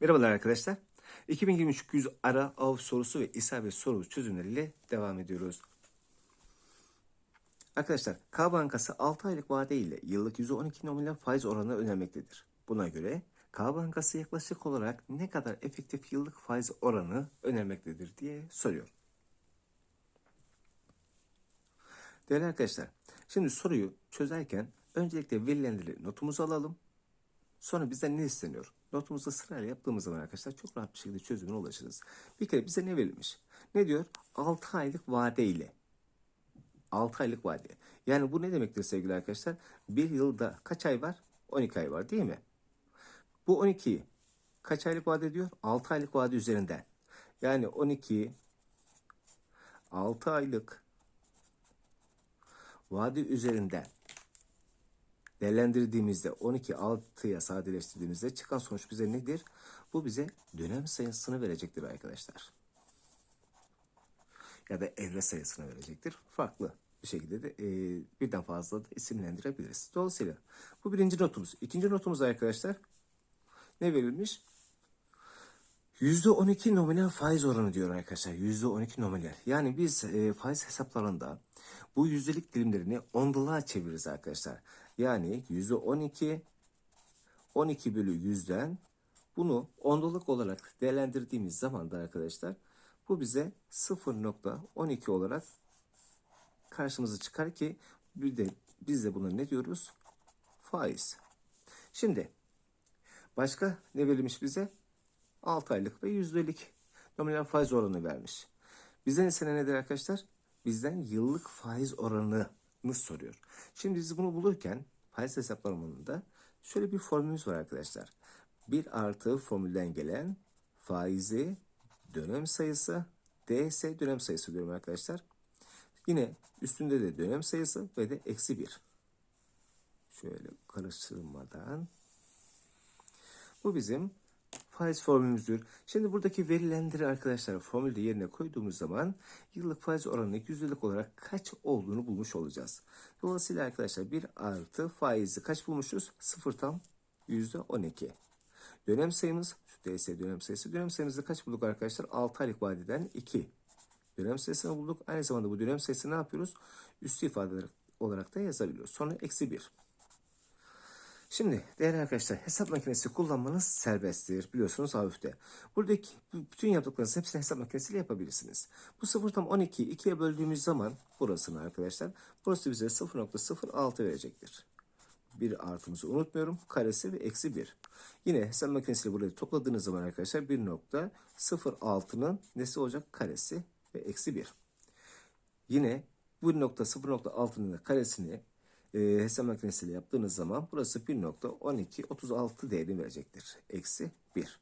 Merhabalar arkadaşlar. 2023 100 ara av sorusu ve isabet soru çözümleriyle devam ediyoruz. Arkadaşlar K Bankası 6 aylık vade ile yıllık %12 nominal faiz oranı önermektedir. Buna göre K Bankası yaklaşık olarak ne kadar efektif yıllık faiz oranı önermektedir diye soruyor. Değerli arkadaşlar, şimdi soruyu çözerken öncelikle verilenleri notumuzu alalım. Sonra bizden ne isteniyor? Notumuzu sırayla yaptığımız zaman arkadaşlar çok rahat bir şekilde çözümüne ulaşırız. Bir kere bize ne verilmiş? Ne diyor? 6 aylık vade ile. 6 aylık vade. Yani bu ne demektir sevgili arkadaşlar? Bir yılda kaç ay var? 12 ay var değil mi? Bu 12'yi kaç aylık vade diyor? 6 aylık vade üzerinden. Yani 12 6 aylık vade üzerinden değerlendirdiğimizde 12 6'ya sadeleştirdiğimizde çıkan sonuç bize nedir? Bu bize dönem sayısını verecektir arkadaşlar. Ya da evre sayısını verecektir. Farklı bir şekilde de e, birden fazla da isimlendirebiliriz. Dolayısıyla bu birinci notumuz. İkinci notumuz arkadaşlar ne verilmiş? %12 nominal faiz oranı diyor arkadaşlar. %12 nominal. Yani biz e, faiz hesaplarında bu yüzdelik dilimlerini onduluğa çeviririz arkadaşlar. Yani %12 12 bölü 100'den bunu onduluk olarak değerlendirdiğimiz zaman da arkadaşlar bu bize 0.12 olarak karşımıza çıkar ki bir de biz de buna ne diyoruz? Faiz. Şimdi başka ne verilmiş bize? 6 aylık ve yüzdelik nominal faiz oranı vermiş. Bizden istenen nedir arkadaşlar? Bizden yıllık faiz oranını soruyor. Şimdi biz bunu bulurken faiz hesaplamanında şöyle bir formülümüz var arkadaşlar. 1 artı formülden gelen faizi dönem sayısı ds dönem sayısı diyorum arkadaşlar. Yine üstünde de dönem sayısı ve de eksi 1. Şöyle karıştırmadan. Bu bizim faiz formülümüzdür. Şimdi buradaki verilenleri arkadaşlar formülde yerine koyduğumuz zaman yıllık faiz oranının yüzdelik olarak kaç olduğunu bulmuş olacağız. Dolayısıyla arkadaşlar 1 artı faizi kaç bulmuşuz? 0 tam yüzde 12. Dönem sayımız şu DS dönem sayısı. Dönem sayımızda kaç bulduk arkadaşlar? 6 aylık vadeden 2. Dönem sayısını bulduk. Aynı zamanda bu dönem sayısını ne yapıyoruz? Üstü ifadeler olarak da yazabiliyoruz. Sonra eksi 1. Şimdi değerli arkadaşlar hesap makinesi kullanmanız serbesttir. Biliyorsunuz hafifte. Buradaki bütün yaptıklarınızı hepsini hesap makinesiyle yapabilirsiniz. Bu 0 tam 12'yi 2'ye böldüğümüz zaman burasını arkadaşlar burası bize 0.06 verecektir. Bir artımızı unutmuyorum. Karesi ve eksi 1. Yine hesap makinesiyle burayı topladığınız zaman arkadaşlar 1.06'nın nesi olacak? Karesi ve eksi 1. Yine bu 1.0.6'nın da karesini e, hesap makinesiyle yaptığınız zaman burası 1.1236 değerini verecektir. Eksi 1.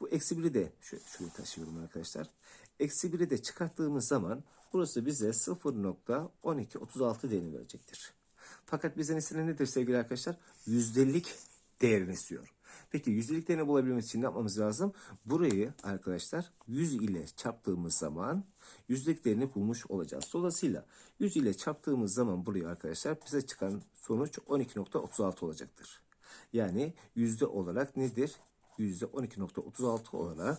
Bu eksi 1'i de şöyle, şöyle taşıyorum arkadaşlar. Eksi 1'i de çıkarttığımız zaman burası bize 0.1236 değerini verecektir. Fakat bizden istenen nedir sevgili arkadaşlar? Yüzdelik değerini istiyor. Peki yüzdelik değerini bulabilmemiz için ne yapmamız lazım? Burayı arkadaşlar 100 ile çarptığımız zaman yüzdelik değerini bulmuş olacağız. Dolayısıyla 100 ile çarptığımız zaman burayı arkadaşlar bize çıkan sonuç 12.36 olacaktır. Yani yüzde olarak nedir? Yüzde 12.36 olarak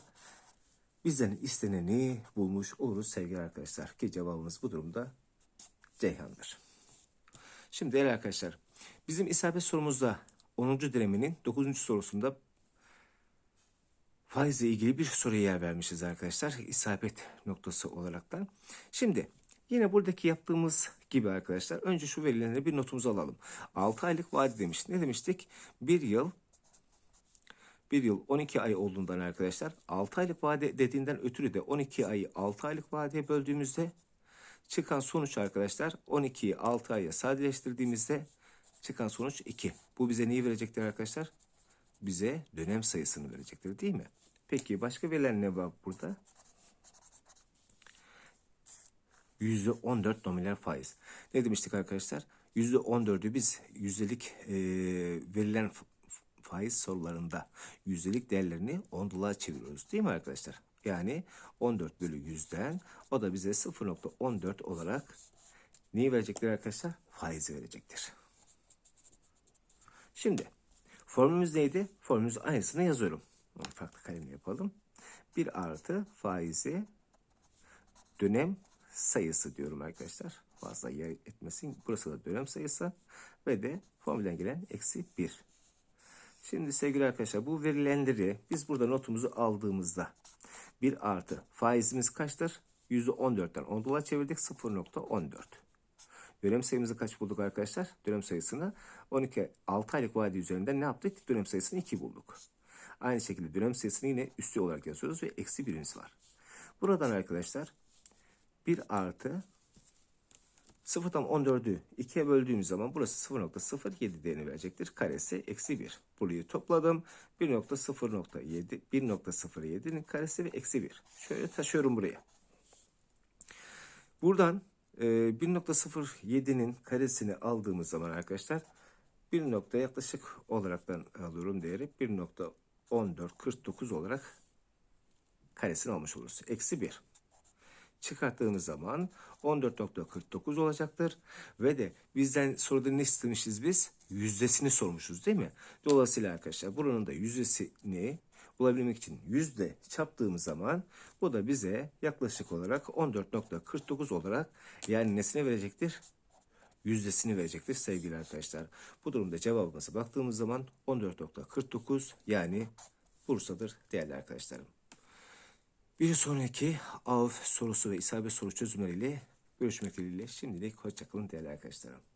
bizden isteneni bulmuş oluruz sevgili arkadaşlar. Ki cevabımız bu durumda Ceyhan'dır. Şimdi değerli arkadaşlar bizim isabet sorumuzda 10. dileminin 9. sorusunda faizle ilgili bir soruya yer vermişiz arkadaşlar. İsabet noktası olaraktan. Şimdi yine buradaki yaptığımız gibi arkadaşlar önce şu verilenleri bir notumuzu alalım. 6 aylık vade demiş. Ne demiştik? 1 yıl 1 yıl 12 ay olduğundan arkadaşlar 6 aylık vade dediğinden ötürü de 12 ayı 6 aylık vadeye böldüğümüzde çıkan sonuç arkadaşlar 12'yi 6 aya sadeleştirdiğimizde çıkan sonuç 2. Bu bize neyi verecektir arkadaşlar? Bize dönem sayısını verecektir değil mi? Peki başka verilen ne var burada? %14 nominal faiz. Ne demiştik arkadaşlar? %14'ü biz yüzdelik e, verilen faiz sorularında yüzdelik değerlerini onduluğa çeviriyoruz değil mi arkadaşlar? Yani 14 bölü 100'den o da bize 0.14 olarak neyi verecektir arkadaşlar? Faizi verecektir. Şimdi formülümüz neydi? Formülümüz aynısını yazıyorum. Farklı kalemle yapalım. 1 artı faizi dönem sayısı diyorum arkadaşlar. Fazla yer etmesin. Burası da dönem sayısı ve de formülden gelen eksi 1. Şimdi sevgili arkadaşlar bu verilenleri biz burada notumuzu aldığımızda 1 artı faizimiz kaçtır? %14'ten 10 dolar çevirdik 0.14. Dönem sayımızı kaç bulduk arkadaşlar? Dönem sayısını 12 6 aylık vade üzerinden ne yaptık? Dönem sayısını 2 bulduk. Aynı şekilde dönem sayısını yine üstü olarak yazıyoruz ve eksi birimiz var. Buradan arkadaşlar 1 artı 0'dan 14'ü 2'ye böldüğümüz zaman burası 0.07 değerini verecektir. Karesi eksi 1. Burayı topladım. 1.0.7 1.07'nin karesi ve eksi 1. Şöyle taşıyorum buraya. Buradan e, 1.07'nin karesini aldığımız zaman arkadaşlar 1 nokta yaklaşık olaraktan alıyorum değeri 1.1449 olarak karesini almış oluruz. Eksi 1 çıkarttığımız zaman 14.49 olacaktır. Ve de bizden soruda ne istemişiz biz? Yüzdesini sormuşuz değil mi? Dolayısıyla arkadaşlar buranın da yüzdesini bulabilmek için yüzde çarptığımız zaman bu da bize yaklaşık olarak 14.49 olarak yani nesine verecektir? Yüzdesini verecektir sevgili arkadaşlar. Bu durumda cevabımıza baktığımız zaman 14.49 yani Bursa'dır değerli arkadaşlarım. Bir sonraki av sorusu ve isabet soru çözümleriyle görüşmek dileğiyle şimdilik hoşçakalın değerli arkadaşlarım.